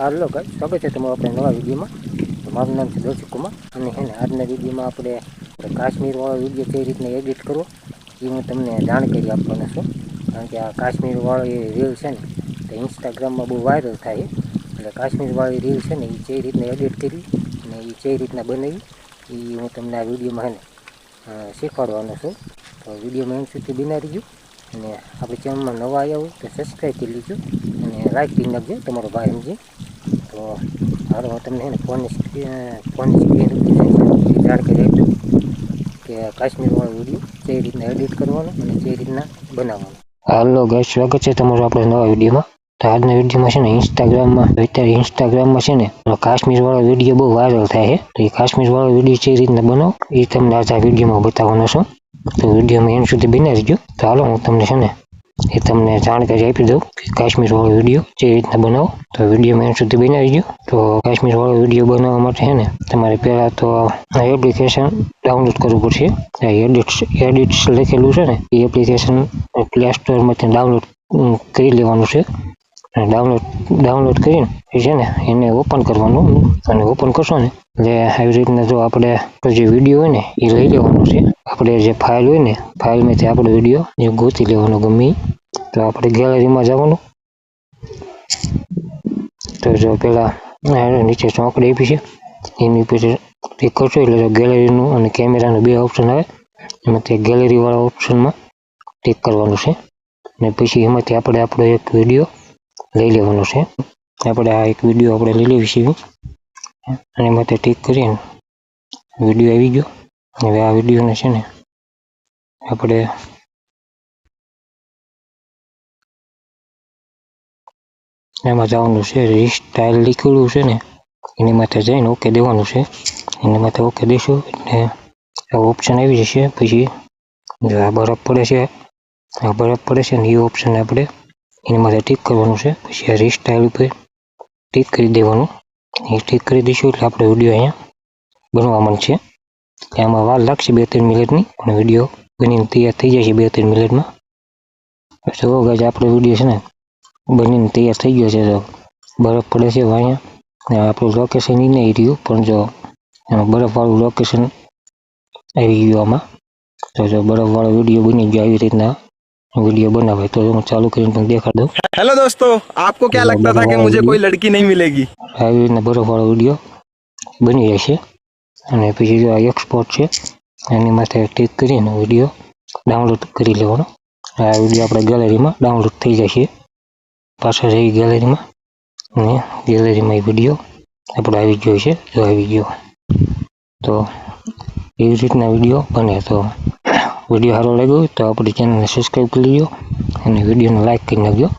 હાલો ગાય સ્વાગત છે તમારો આપણે નવા વિડીયોમાં. મારું નામ છે દર્શક કુમાર. અને છે ને આજના વિડીયોમાં આપણે કાશ્મીરવાળો વીડિયો કઈ રીતના એડિટ કરવો. એ હું તમને જાણકારી આપવાનો છું. કારણ કે આ કાશ્મીરવાળો એ રીલ છે ને, તો ઇન્સ્ટાગ્રામમાં બહુ વાયરલ થાય. એટલે કાશ્મીરવાળી રીલ છે ને, એ કઈ રીતના એડિટ કરી અને એ કઈ રીતના બનાવી, એ હું તમને આ વિડીયોમાં છે ને શીખવાડવાનો છું. તો વિડીયોમાં એમ સુધી બનાવી ગયું. અને આપણે ચેનલમાં નવા આવ્યા હોય તો સબસ્ક્રાઈબ કરી લીજો. અને લાઈક કરી નાખજો, તમારો ભાઈ સમજી. તો હાલો તમને ફોનની સ્ક્રીન ફોનની સ્ક્રીન ઉપર જાણકારી આપી કે કાશ્મીરવાળો વીડિયો કઈ રીતના એડિટ કરવાનો અને કઈ રીતના બનાવવાનો. હાલો ગાય સ્વાગત છે તમારું આપણે નવા વિડીયોમાં. તો આજના વિડીયોમાં છે ને ઇન્સ્ટાગ્રામમાં અત્યારે ઇન્સ્ટાગ્રામમાં છે ને કાશ્મીર વાળો વીડિયો બહુ વાયરલ થાય છે. તો એ કાશ્મીર વાળો વીડિયો કઈ રીતના બનાવો એ તમને આજે આ વિડીયોમાં બતાવવાનો છું. તો વિડીયોમાં એમ સુધી બનાવી દો તો હાલો, હું તમને છે ને એ તમને જાણકારી આપી દઉં કે કાશ્મીર વાળો વીડિયો જે રીતના બનાવો, તો વીડિયો મેં સુધી બનાવી દો તો કાશ્મીર વાળો વીડિયો બનાવવા માટે છે ને, તમારે પહેલાં તો આ એપ્લિકેશન ડાઉનલોડ કરવું પડશે. એડિટ્સ એડિટ્સ લખેલું છે ને, એ એપ્લિકેશન પ્લે સ્ટોરમાંથી ડાઉનલોડ કરી લેવાનું છે. ડાઉનલોડ ડાઉનલોડ કરીને છે ને, એને ઓપન કરવાનું. અને ઓપન કરશો ને એટલે આવી રીતના જો આપણે જે વીડિયો હોય ને એ લઈ લેવાનો છે. આપણે જે ફાઇલ હોય ને ફાઇલમાંથી આપણો વીડિયો એ ગોતી લેવાનો ગમે તો આપણે ગેલેરીમાં જવાનું. તો જો પેલા નીચે ચોકડી આપી છે. એની પછી ક્લિક કરશો એટલે ગેલેરીનું અને કેમેરાનું બે ઓપ્શન આવે. એમાં તે ગેલેરી વાળા ઓપ્શનમાં ક્લિક કરવાનું છે. અને પછી એમાંથી આપણે આપણો એક વીડિયો લઈ લેવાનો છે. આપણે આ એક વીડિયો આપણે લઈ લેવી છીએ અને એમાંથી ટીક કરીને વીડિયો આવી ગયો. હવે આ વિડીયોને છે ને આપણે એમાં જવાનું છે. રીસ્ટાઇલ લીખેલું છે ને, એની માથે જઈને ઓકે દેવાનું છે. એની માથે ઓકે દેશું એટલે ઓપ્શન આવી જશે. પછી જો આ બરફ પડે છે, આ બરફ પડે છે ને, એ ઓપ્શન આપણે એની માથે ટીક કરવાનું છે. પછી આ રીસ્ટાઇલ ઉપર ટીક કરી દેવાનું. ટીક કરી દઈશું એટલે આપણે વીડિયો અહીંયા બનવા માંડશે. એટલે આમાં વાર લાગશે બે ત્રણ મિનિટની, પણ વીડિયો બનીને તૈયાર થઈ જશે બે ત્રણ મિનિટમાં જો ગાજ આપણો વીડિયો છે ને બનીને તૈયાર થઈ ગયો છે, તો બરફ પડે છે અહીંયા. આપણું લોકેશન એ નહીં રહ્યું, પણ જો એમાં બરફવાળું લોકેશન આવી ગયું આમાં. તો જો બરફવાળો વીડિયો બની ગયો આવી રીતના. वीडियो बना हुआ है तो मैं चालू કરીને તમને દેખાડ દઉં हेलो दोस्तों आपको क्या लगता था कि मुझे कोई लड़की नहीं मिलेगी આવી રીતના બરફવાળો વિડીયો બની જશે અને પછી જો આ એક્સપોર્ટ છે એની માથે ક્લિક કરીને વિડીયો ડાઉનલોડ કરી લેવાનો આ વિડીયો આપણે ગેલેરીમાં ડાઉનલોડ થઈ જશે પાછળ જઈ ગેલેરીમાં અને ગેલેરીમાં એ વિડીયો આપણો આવી ગયો છે જો આવી ગયો તો એવી રીતના વિડીયો બને તો વીડિયો સારો લાગ્યો તો આપણી ચેનલને સબસ્ક્રાઈબ કરી લેજો અને વિડીયોને લાઈક કરી નાખજો.